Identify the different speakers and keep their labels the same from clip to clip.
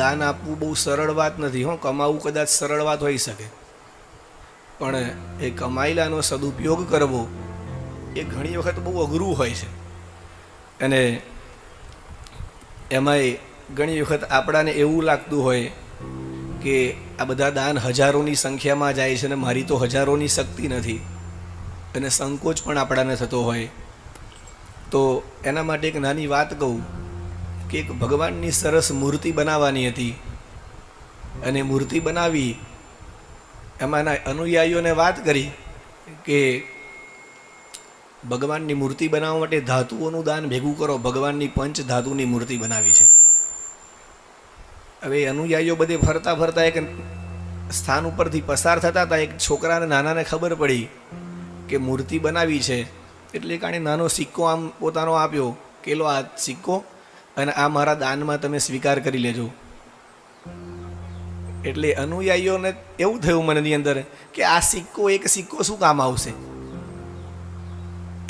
Speaker 1: દાન આપવું બહુ સરળ વાત નથી, હો. કમાવું કદાચ સરળ વાત હોઈ શકે. પણ એ કમાયેલાનો સદુપયોગ કરવો એ ઘણી વખત બહુ અઘરું હોય છે. અને એમાંય ઘણી વખત આપણાને એવું લાગતું હોય કે આ બધા દાન હજારોની સંખ્યામાં જાય છે અને મારી તો હજારોની શક્તિ નથી અને સંકોચ પણ આપણાને થતો હોય. તો એના માટે એક નાની વાત કહું. કે એક ભગવાનની સરસ મૂર્તિ બનાવવાની હતી. અને મૂર્તિ બનાવી, એમાંના અનુયાયીઓને વાત કરી કે ભગવાનની મૂર્તિ બનાવવા માટે ધાતુઓનું દાન ભેગું કરો, ભગવાનની પંચ ધાતુની મૂર્તિ બનાવી છે. હવે અનુયાયીઓ બધે ફરતા ફરતા એક સ્થાન ઉપરથી પસાર થતા હતા, એક છોકરાને નાનાને ખબર પડી કે મૂર્તિ બનાવી છે. એટલે કારણે નાનો સિક્કો આમ પોતાનો આપ્યો કે લો આ સિક્કો? અને આ મારા દાનમાં તમે સ્વીકાર કરી લેજો. એટલે અનુયાયીઓને એવું થયું મનની અંદર કે આ સિક્કો, એક સિક્કો શું કામ આવશે?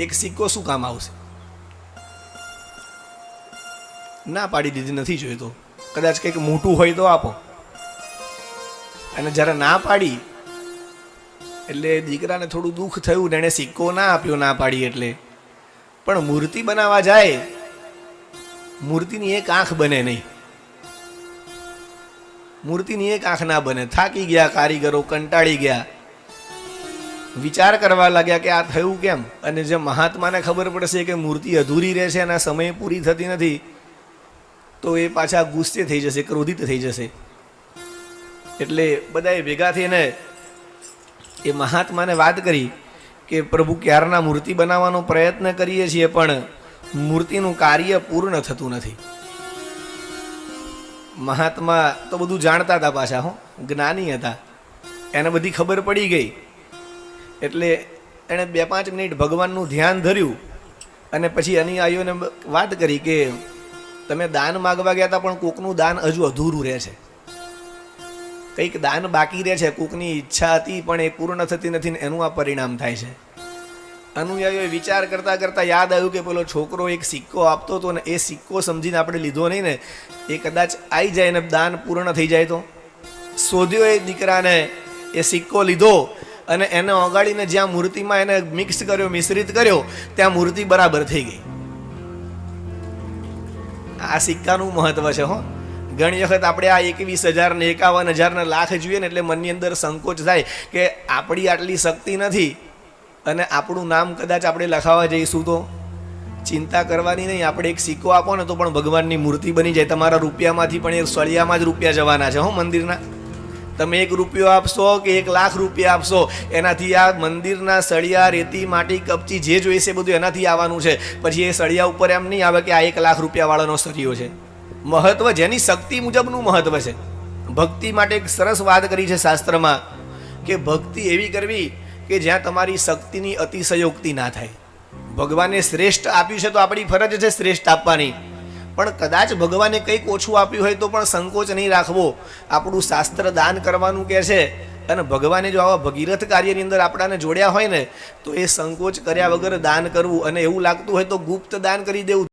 Speaker 1: એક સિક્કો શું કામ આવશે? ના પાડી દીધી, નથી જોઈતો. કદાચ કંઈક મોટું હોય તો આપો. અને જ્યારે ના પાડી, એટલે દીકરાને થોડું દુઃખ થયું ને એણે સિક્કો ના આપ્યો, ના પાડી એટલે. પણ મૂર્તિ બનાવવા જાય મૂર્તિની એક આંખ બને નહીં. મૂર્તિની એક આંખ ના બને. થાકી ગયા, કારીગરો કંટાળી ગયા. વિચાર કરવા લાગ્યા કે આ થયું કેમ? અને જે મહાત્માને ખબર પડશે કે મૂર્તિ અધૂરી રહેશે અને સમય પૂરી થતી નથી, તો એ પાછા ગુસ્સે થઈ જશે, ક્રોધિત થઈ જશે. એટલે બધાએ ભેગા થઈને એ મહાત્માને વાત કરી કે પ્રભુ ક્યારના મૂર્તિ બનાવવાનો પ્રયત્ન કરીએ છીએ પણ મૂર્તિનું કાર્ય પૂર્ણ થતું નથી. મહાત્મા તો બધું જાણતા હતા પાછા, હો. જ્ઞાની હતા. એને બધી ખબર પડી ગઈ. એટલે એણે બે પાંચ મિનિટ ભગવાનનું ધ્યાન ધર્યું અને પછી અનુયાયીઓને વાત કરી કે, તમે દાન માગવા ગયા હતા પણ કોકનું દાન હજુ અધૂરું રહે છે. કંઈક દાન બાકી રહે છે, કોકની ઈચ્છા હતી, પણ એ પૂર્ણ થતી નથી ને એનું આ પરિણામ થાય છે. અનુયાયીઓએ વિચાર કરતાં કરતાં યાદ આવ્યું કે પેલો છોકરો એક સિક્કો આપતો હતો ને એ સિક્કો સમજીને આપણે લીધો નહીં ને, એ કદાચ આવી જાય ને દાન પૂર્ણ થઈ જાય તો. શોધ્યો એ દીકરાને એ સિક્કો લીધો અને એને ઓગાડીને જ્યાં મૂર્તિમાં એને મિક્સ કર્યો, મિશ્રિત કર્યો, ત્યાં મૂર્તિ બરાબર થઈ ગઈ. આ સિક્કાનું મહત્વ છે હો. ઘણી વખત આપણે આ એકવીસ હજાર ને એકાવન હજાર ને લાખ જોઈએ ને એટલે મનની અંદર સંકોચ થાય કે આપણી આટલી શક્તિ નથી. અને આપણું નામ કદાચ આપણે લખાવા જઈશું તો. ચિંતા કરવાની નહીં, આપણે એક સિક્કો આપો ને તો પણ ભગવાનની મૂર્તિ બની જાય. તમારા રૂપિયામાંથી પણ એ સળિયામાં જ રૂપિયા જવાના છે, હો, મંદિરના. તમે એક રૂપિયો આપશો કે એક લાખ રૂપિયા આપશો, એનાથી આ મંદિરના સળિયા, રેતી, માટી, કપચી જે જોઈશે બધું એનાથી આવવાનું છે. પછી એ સળિયા ઉપર એમ નહીં આવે કે આ એક લાખ રૂપિયાવાળાનો સળિયો છે. મહત્વ જેની શક્તિ મુજબનું મહત્વ છે. ભક્તિ માટે એક સરસ વાત કરી છે શાસ્ત્રમાં કે ભક્તિ એવી કરવી કે જ્યાં તમારી શક્તિની અતિશયોક્તિ ના થાય. ભગવાને શ્રેષ્ઠ આપ્યું છે તો આપણી ફરજ છે શ્રેષ્ઠ આપવાની. પણ કદાચ ભગવાને કંઈક ઓછું આપ્યું હોય તો પણ સંકોચ નહીં રાખવો. આપણું શાસ્ત્ર દાન કરવાનું કહે છે. અને ભગવાને જો આવા ભગીરથ કાર્યની અંદર આપણાને જોડ્યા હોય ને, તો એ સંકોચ કર્યા વગર દાન કરવું અને એવું લાગતું હોય તો ગુપ્ત દાન કરી દેવું.